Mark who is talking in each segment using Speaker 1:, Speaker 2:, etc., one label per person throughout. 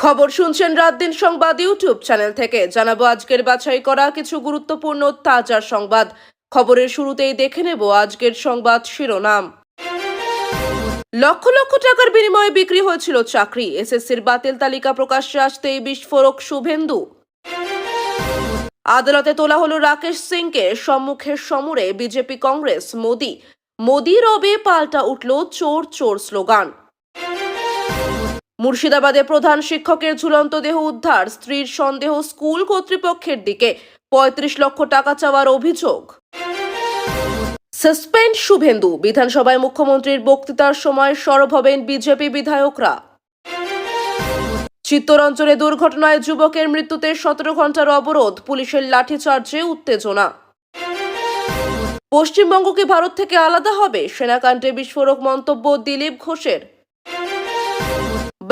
Speaker 1: খবর শুনছেন রাত দিন সংবাদ ইউটিউব চ্যানেল থেকে। জানাব আজকের বাছাই করা কিছু গুরুত্বপূর্ণ তাজা সংবাদ। খবরের শুরুতেই দেখে নেব আজকের সংবাদ শিরোনাম। লক্ষ লক্ষ টাকার বিনিময়ে বিক্রি হয়েছিল চাকরি। এসএসসির বাতিল তালিকা প্রকাশ্যে আসতেই বিস্ফোরক শুভেন্দু। আদালতে তোলা হলো রাকেশ সিংকে। সম্মুখের সমরে বিজেপি কংগ্রেস, মোদি। মোদি রবে পাল্টা উঠল চোর চোর স্লোগান। মুর্শিদাবাদে প্রধান শিক্ষকের ঝুলন্ত দেহ উদ্ধার, স্ত্রীর সন্দেহ স্কুল কর্তৃপক্ষের দিকে, পঁয়ত্রিশ লক্ষ টাকা চাওয়ার অভিযোগ। সাসপেন্ড শুভেন্দু, বিধানসভায় মুখ্যমন্ত্রীর বক্তৃতার সময় সরব হবেন বিজেপি বিধায়করা। চিত্তরঞ্জনে দুর্ঘটনায় যুবকের মৃত্যুতে সতেরো ঘণ্টার অবরোধ, পুলিশের লাঠিচার্জে উত্তেজনা। পশ্চিমবঙ্গকে ভারত থেকে আলাদা হবে? সেনাকাণ্ডে বিস্ফোরক মন্তব্য দিলীপ ঘোষের।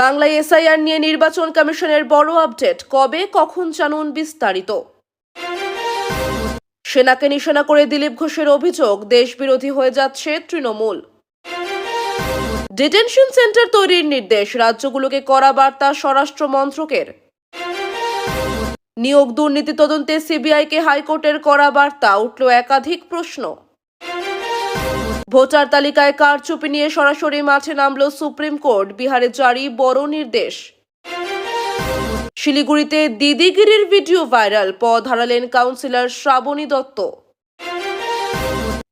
Speaker 1: বাংলায় এসআইআর নিয়ে নির্বাচন কমিশনের বড় আপডেট, কবে, কখন জানুন বিস্তারিত। সেনাকে নিশানা করে দিলীপ ঘোষের অভিযোগ, দেশবিরোধী হয়ে যাচ্ছে তৃণমূল। ডিটেনশন সেন্টার তৈরির নির্দেশ, রাজ্যগুলোকে করা বার্তা স্বরাষ্ট্র মন্ত্রকের। নিয়োগ দুর্নীতি তদন্তে সিবিআইকে হাইকোর্টের করা বার্তা, উঠল একাধিক প্রশ্ন। ভোটার তালিকায় কারচুপি নিয়ে সরাসরি মাঠে নামল সুপ্রিম কোর্ট, বিহারে জারি বড় নির্দেশ। শিলিগুড়িতে দিদিগিরির ভিডিও ভাইরাল পদ হারালেন কাউন্সিলর শ্রাবণী দত্ত।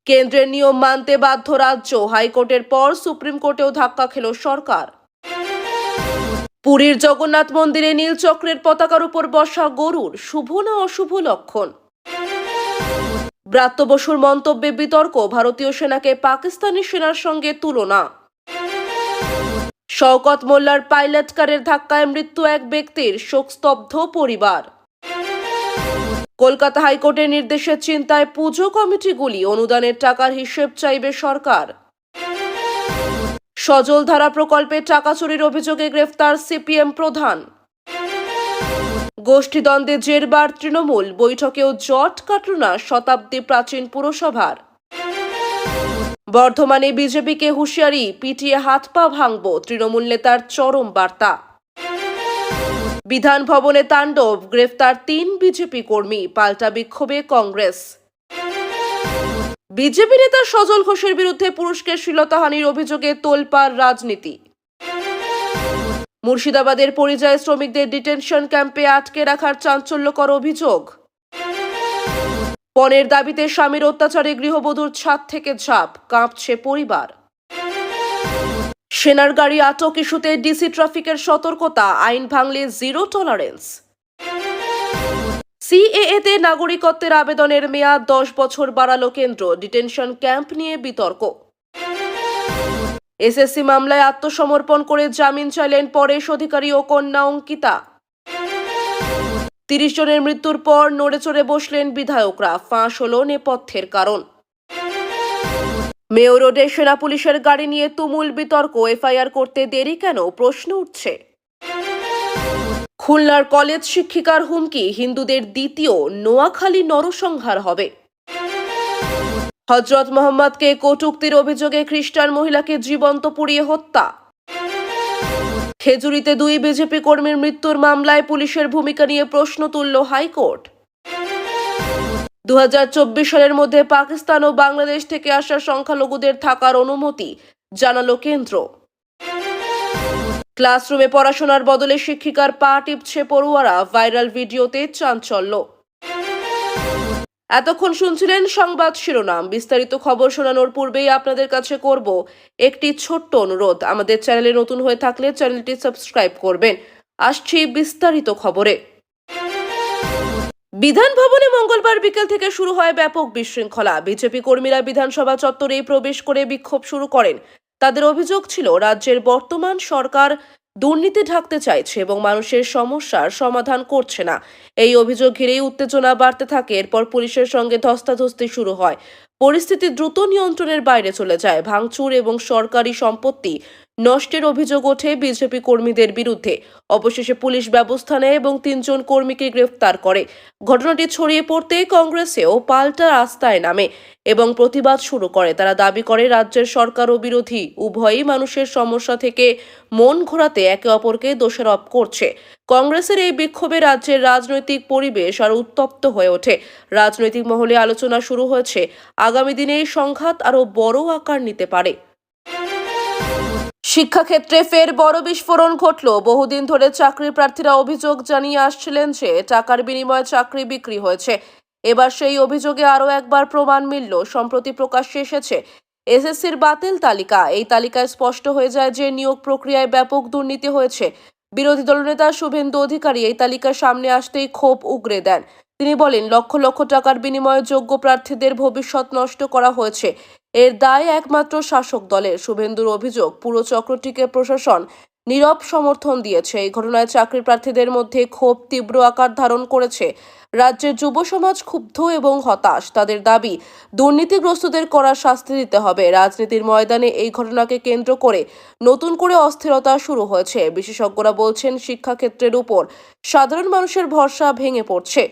Speaker 1: কেন্দ্রের নিয়ম মানতে বাধ্য রাজ্য, হাইকোর্টের পর সুপ্রিম কোর্টেও ধাক্কা খেল সরকার। পুরীর জগন্নাথ মন্দিরে নীল চক্রের পতাকার উপর বসা গরুর, শুভ না অশুভ লক্ষণ। ব্রাত্য বসুর মন্তব্যে বিতর্ক, ভারতীয় সেনাকে পাকিস্তানি সেনার সঙ্গে তুলনা। শওকত মোল্লার পাইলট কারের ধাক্কায় মৃত্যু এক ব্যক্তির, শোকস্তব্ধ পরিবার। কলকাতা হাইকোর্টের নির্দেশের চিন্তায় পুজো কমিটিগুলি, অনুদানের টাকার হিসেব চাইবে সরকার। সজলধারা প্রকল্পে টাকা চুরির অভিযোগে গ্রেফতার সিপিএম প্রধান। গোষ্ঠীদ্বন্দ্বে জেরবার তৃণমূল বৈঠকেও জট কাটল না শতাব্দী প্রাচীন পুরসভার। বর্ধমানে বিজেপিকে হুঁশিয়ারি, পিটিয়ে হাত পা ভাঙব তৃণমূল নেতার চরম বার্তা। বিধান ভবনে তাণ্ডব, গ্রেফতার তিন বিজেপি কর্মী, পাল্টা বিক্ষোভে কংগ্রেস। বিজেপি নেতা সজল ঘোষের বিরুদ্ধে পুরুষকে শ্লীলতাহানির অভিযোগে তোলপাড় রাজনীতি। মুর্শিদাবাদের পরিযায়ী শ্রমিকদের ডিটেনশন ক্যাম্পে আটকে রাখার চাঞ্চল্যকর অভিযোগ। পণের দাবিতে স্বামীর অত্যাচারে গৃহবধূর ছাদ থেকে ঝাঁপ, কাঁপছে পরিবার। সেনার গাড়ি আটক ইস্যুতে ডিসি ট্রাফিকের সতর্কতা, আইন ভাঙলে জিরো টলারেন্স। সিএএতে নাগরিকত্বের আবেদনের মেয়াদ দশ বছর বাড়ালো কেন্দ্র। ডিটেনশন ক্যাম্প নিয়ে বিতর্ক। এসএসসি মামলায় আত্মসমর্পণ করে জামিন চাইলেন পরেশ অধিকারী ও কন্যা অঙ্কিতা। তিরিশ জনের মৃত্যুর পর নড়ে চড়ে বসলেন বিধায়করা। ফাঁস হল নেপথ্যের কারণ। মেয়র রোডে সেনা পুলিশের গাড়ি নিয়ে তুমুল বিতর্ক। এফআইআর করতে দেরি কেন? প্রশ্ন উঠছে। খুলনার কলেজ শিক্ষিকার হুমকি। হিন্দুদের দ্বিতীয় নোয়াখালী নরসংহার হবে। হজরত মোহাম্মদকে কটুক্তির অভিযোগে খ্রিস্টান মহিলাকে জীবন্ত পুড়িয়ে হত্যা। খেজুরিতে দুই বিজেপি কর্মীর মৃত্যুর মামলায় পুলিশের ভূমিকা নিয়ে প্রশ্ন তুলল হাইকোর্ট। দু হাজার চব্বিশ সালের মধ্যে পাকিস্তান ও বাংলাদেশ থেকে আসা সংখ্যালঘুদের থাকার অনুমতি জানালো কেন্দ্র। ক্লাসরুমে পড়াশোনার বদলে শিক্ষিকার পা টিপছে পড়ুয়ারা, ভাইরাল ভিডিওতে চাঞ্চল্য। এতক্ষণ শুনছিলেন সংবাদ শিরোনাম। বিস্তারিত খবর শোনানোর পূর্বেই আপনাদের কাছে করব একটি ছোট্ট অনুরোধ। আমাদের চ্যানেলে নতুন হয়ে থাকলে চ্যানেলটি সাবস্ক্রাইব করবেন। আসছি বিস্তারিত খবরে। বিধান ভবনে মঙ্গলবার বিকেল থেকে শুরু হয় ব্যাপক বিশৃঙ্খলা। বিজেপি কর্মীরা বিধানসভা চত্বরে প্রবেশ করে বিক্ষোভ শুরু করেন। তাদের অভিযোগ ছিল, রাজ্যের বর্তমান সরকার দুর্নীতি ঢাকতে চাইছে এবং মানুষের সমস্যার সমাধান করছে না। এই অভিযোগ ঘিরেই উত্তেজনা বাড়তে থাকে, এরপর পুলিশের সঙ্গে ধস্তাধস্তি শুরু হয়। পরিস্থিতি দ্রুত নিয়ন্ত্রণের বাইরে চলে যায়। ভাঙচুর এবং সরকারি সম্পত্তি নষ্টের অভিযোগ ওঠে বিজেপি কর্মীদের বিরুদ্ধে। অবশেষে পুলিশ ব্যবস্থা নেয় এবং তিনজন কর্মীকে গ্রেফতার করে। ঘটনাটি ছড়িয়ে পড়তে কংগ্রেসেও পাল্টা রাস্তায় নামে এবং প্রতিবাদ শুরু করে। তারা দাবি করে, রাজ্যের সরকার ও বিরোধী উভয়ই মানুষের সমস্যা থেকে মন ঘোরাতে একে অপরকে দোষারোপ করছে। কংগ্রেসের এই বিক্ষোভে রাজ্যের রাজনৈতিক পরিবেশ আরও উত্তপ্ত হয়ে ওঠে। রাজনৈতিক মহলে আলোচনা শুরু হয়েছে। আগামী দিনে এই সংঘাত আরও বড় আকার নিতে পারে। শিক্ষাক্ষেত্রে ফের বড় বিস্ফোরণ ঘটল। বহুদিন ধরে চাকরি প্রার্থীরা অভিযোগ জানিয়ে আসছিলেন যে টাকার বিনিময়ে চাকরি বিক্রি হয়েছে। এবার সেই অভিযোগে আরও একবার প্রমাণ মিলল। সম্প্রতি প্রকাশ্যে এসেছে এসএসসির বাতিল তালিকা। এই তালিকায় স্পষ্ট হয়ে যায় যে নিয়োগ প্রক্রিয়ায় ব্যাপক দুর্নীতি হয়েছে। বিরোধী দলনেতা শুভেন্দু অধিকারী এই তালিকার সামনে আসতেই ক্ষোভ উগরে দেন। তিনি বলেন, লক্ষ লক্ষ টাকার বিনিময়ে যোগ্য প্রার্থীদের ভবিষ্যৎ নষ্ট করা হয়েছে। এর দায় একমাত্র শাসক দলের। শুভেন্দুর অভিযোগ, পুরো চক্রটিকে প্রশাসন নীরব সমর্থন দিয়েছে। এই ঘটনায় চাকরি প্রার্থীদের মধ্যে ক্ষোভ তীব্র আকার ধারণ করেছে। রাজ্যের যুব সমাজ ক্ষুব্ধ এবং হতাশ। তাদের দাবি, দুর্নীতিগ্রস্তদের করা শাস্তি দিতে হবে। রাজনীতির ময়দানে এই ঘটনাকে কেন্দ্র করে নতুন করে অস্থিরতা শুরু হয়েছে। বিশেষজ্ঞরা বলছেন, শিক্ষাক্ষেত্রের উপর সাধারণ মানুষের ভরসা ভেঙে পড়ছে।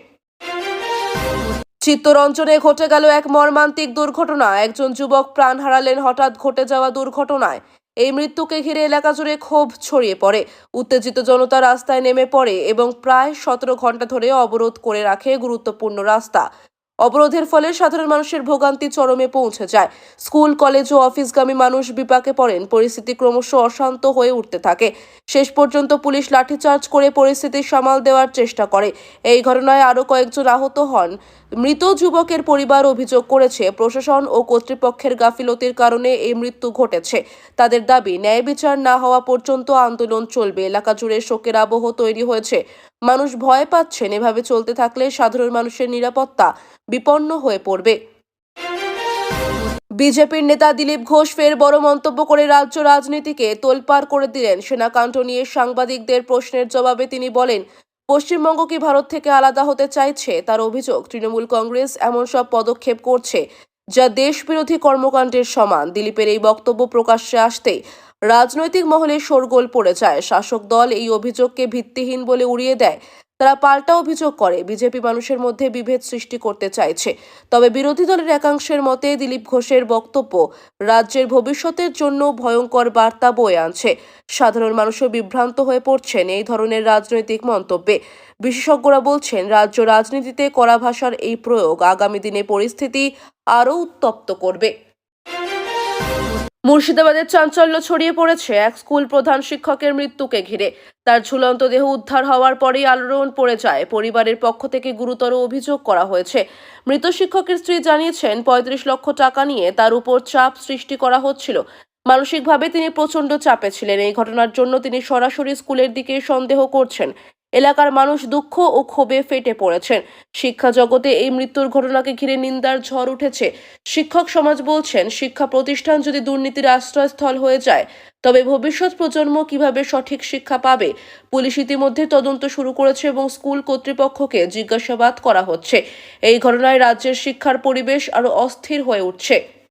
Speaker 1: চিত্তরঞ্জনে ঘটে গেল এক মর্মান্তিক দুর্ঘটনা। একজন যুবক প্রাণ হারালেন হঠাৎ ঘটে যাওয়া দুর্ঘটনায়। এই মৃত্যুকে ঘিরে এলাকা জুড়ে ক্ষোভ ছড়িয়ে পড়ে। উত্তেজিত জনতা রাস্তায় নেমে পড়ে এবং প্রায় সতেরো ঘণ্টা ধরে অবরোধ করে রাখে গুরুত্বপূর্ণ রাস্তা। অবরোধের ফলে সাধারণ মানুষের ভোগান্তি চরমে পৌঁছে যায়। স্কুল, কলেজ ও অফিসগামী মানুষ বিপাকে পড়েন। পরিস্থিতি ক্রমশ অশান্ত হয়ে উঠতে থাকে। শেষ পর্যন্ত পুলিশ লাঠিচার্জ করে পরিস্থিতি সামাল দেওয়ার চেষ্টা করে। এই ঘটনায় আরও কয়েকজন আহত হন। মৃত যুবকের পরিবার অভিযোগ করেছে, প্রশাসন ও কর্তৃপক্ষের গাফিলতির কারণে এই মৃত্যু ঘটেছে। তাদের দাবি, ন্যায় বিচার না হওয়া পর্যন্ত আন্দোলন চলবে। এলাকা জুড়ে শোকের আবহ তৈরি হয়েছে। মানুষ ভয় পাচ্ছেন এভাবে চলতে থাকলে সাধারণ মানুষের নিরাপত্তা বিপন্ন হয়ে পড়বে। বিজেপির নেতা দিলীপ ঘোষ ফের বড় মন্তব্য করে রাজ্য রাজনীতিকে তোলপাড় করে দিলেন। সেনাকাণ্ড নিয়ে সাংবাদিকদের প্রশ্নের জবাবে তিনি বলেন, পশ্চিমবঙ্গ কি ভারত থেকে আলাদা হতে চাইছে? তার অভিযোগ, তৃণমূল কংগ্রেস এমন সব পদক্ষেপ করছে যা দেশবিরোধী কর্মকাণ্ডের সমান। দিলীপের এই বক্তব্য প্রকাশ্যে আসতেই রাজনৈতিক মহলে শোরগোল পড়ে যায়। শাসক দল এই অভিযোগকে ভিত্তিহীন বলে উড়িয়ে দেয়। তারা পাল্টা অভিযোগ করে। বিজেপি মানুষের মধ্যে বিভেদ সৃষ্টি করতে চাইছে। তবে বিরোধী দলের একাংশের মতে দিলীপ ঘোষের বক্তব্য রাজ্যের ভবিষ্যতের জন্য ভয়ঙ্কর বার্তা বয়ে আনছে। সাধারণ মানুষও বিভ্রান্ত হয়ে পড়ছেন এই ধরনের রাজনৈতিক মন্তব্যে। বিশেষজ্ঞরা বলছেন, রাজ্য রাজনীতিতে কড়া ভাষার এই প্রয়োগ আগামী দিনে পরিস্থিতি আরও উত্তপ্ত করবে। মুর্শিদাবাদের চাঞ্চল্য ছড়িয়ে পড়েছে এক স্কুল প্রধান শিক্ষকের মৃত্যুকে ঘিরে। তার ঝুলন্ত দেহ উদ্ধার হওয়ার পরেই আলোড়ন পড়ে যায়। পরিবারের পক্ষ থেকে গুরুতর অভিযোগ করা হয়েছে। মৃত শিক্ষকের স্ত্রী জানিয়েছেন, পঁয়ত্রিশ লক্ষ টাকা নিয়ে তার উপর চাপ সৃষ্টি করা হচ্ছিল। মানসিকভাবে তিনি প্রচণ্ড চাপে ছিলেন। এই ঘটনার জন্য তিনি সরাসরি স্কুলের দিকে সন্দেহ করছেন। এলাকার মানুষ দুঃখ ও ক্ষোভে ফেটে পড়েছেন। শিক্ষা জগতে এই মৃত্যুর ঘটনাকে ঘিরে নিন্দার ঝড় উঠেছে। শিক্ষক সমাজ বলছেন, শিক্ষা প্রতিষ্ঠান যদি দুর্নীতির আশ্রয়স্থল হয়ে যায়, তবে ভবিষ্যৎ প্রজন্ম কীভাবে সঠিক শিক্ষা পাবে? পুলিশ ইতিমধ্যে তদন্ত শুরু করেছে এবং স্কুল কর্তৃপক্ষকে জিজ্ঞাসাবাদ করা হচ্ছে। এই ঘটনায় রাজ্যের শিক্ষার পরিবেশ আরও অস্থির হয়ে উঠছে।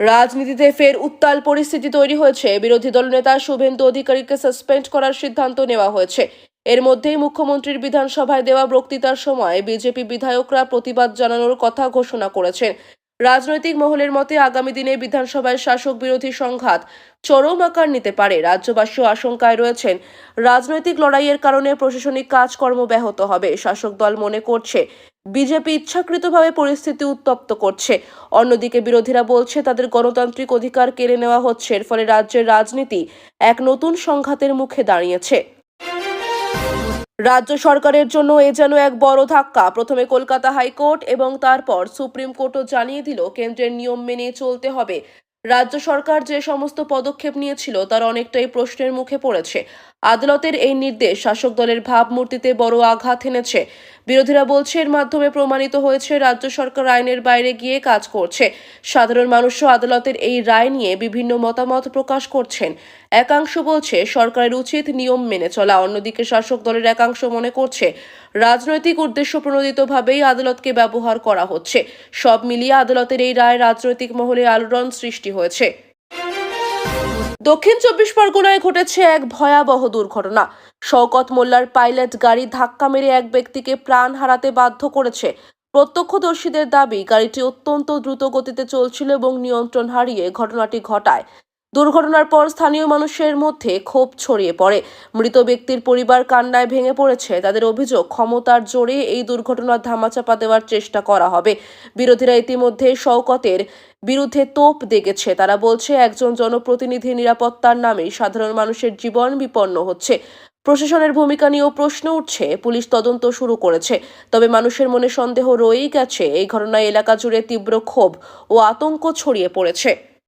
Speaker 1: রাজনীতিতে ফের উত্তাল পরিস্থিতি তৈরি হয়েছে। বিরোধী দলনেতা শুভেন্দু অধিকারীকে সাসপেন্ড করার সিদ্ধান্ত নেওয়া হয়েছে। এর মধ্যেই মুখ্যমন্ত্রীর বিধানসভায় দেওয়া বক্তৃতার সময় বিজেপি বিধায়করা প্রতিবাদ জানানোর কথা ঘোষণা করেছেন। রাজনৈতিক মহলের মতে আগামী দিনে বিধানসভায় শাসক বিরোধী সংঘাত চরম আকার নিতে পারে। রাজ্যবাসীও আশঙ্কায় রয়েছেন, রাজনৈতিক লড়াইয়ের কারণে প্রশাসনিক কাজকর্ম ব্যাহত হবে। শাসক দল মনে করছে বিজেপি ইচ্ছাকৃতভাবে পরিস্থিতি উত্তপ্ত করছে। অন্যদিকে বিরোধীরা বলছে, তাদের গণতান্ত্রিক অধিকার কেড়ে নেওয়া হচ্ছে, এর ফলে রাজ্যের রাজনীতি এক নতুন সংঘাতের মুখে দাঁড়িয়েছে। রাজ্য সরকারের জন্য এ যেন এক বড় ধাক্কা। প্রথমে কলকাতা হাইকোর্ট এবং তারপর সুপ্রিম কোর্টও জানিয়ে দিল, কেন্দ্রের নিয়ম মেনে চলতে হবে। রাজ্য সরকার যে সমস্ত পদক্ষেপ নিয়েছিল, তার অনেকটাই প্রশ্নের মুখে পড়েছে। আদালতের এই নির্দেশ শাসক দলের ভাবমূর্তিতে বড় আঘাত এনেছে। বিরোধীরা বলছে, এর মাধ্যমে প্রমাণিত হয়েছে, রাজ্য সরকার আইনের বাইরে গিয়ে কাজ করছে। সাধারণ মানুষও আদালতের এই রায় নিয়ে বিভিন্ন মতামত প্রকাশ করছেন। একাংশ বলছে, সরকারের উচিত নিয়ম মেনে চলা। অন্যদিকে শাসক দলের একাংশ মনে করছে, রাজনৈতিক উদ্দেশ্য প্রণোদিতভাবেই আদালতকে ব্যবহার করা হচ্ছে। সব মিলিয়ে আদালতের এই রায় রাজনৈতিক মহলে আলোড়ন সৃষ্টি হয়েছে। দক্ষিণ চব্বিশ পরগনায় ঘটেছে এক ভয়াবহ দুর্ঘটনা। শওকত মোল্লার পাইলট গাড়ি ধাক্কা মেরে এক ব্যক্তিকে প্রাণ হারাতে বাধ্য করেছে। প্রত্যক্ষদর্শীদের দাবি, গাড়িটি অত্যন্ত দ্রুত গতিতে চলছিল এবং নিয়ন্ত্রণ হারিয়ে ঘটনাটি ঘটায়। দুর্ঘটনার পর স্থানীয় মানুষের মধ্যে ক্ষোভ ছড়িয়ে পড়ে। মৃত ব্যক্তির পরিবার কান্নায় ভেঙে পড়েছে। তাদের অভিযোগ, ক্ষমতার জোরে এই দুর্ঘটনার ধামাচাপা দেওয়ার চেষ্টা করা হবে। বিরোধীরা ইতিমধ্যে শওকতের বিরুদ্ধে তোপ দেখেছে। তারা বলছে, একজন জনপ্রতিনিধি নিরাপত্তার নামে সাধারণ মানুষের জীবন বিপন্ন হচ্ছে। প্রশাসনের ভূমিকা নিয়েও প্রশ্ন উঠছে। পুলিশ তদন্ত শুরু করেছে। তবে মানুষের মনে সন্দেহ রয়েই গেছে। এই ঘটনায় এলাকা জুড়ে তীব্র ক্ষোভ ও আতঙ্ক ছড়িয়ে পড়েছে।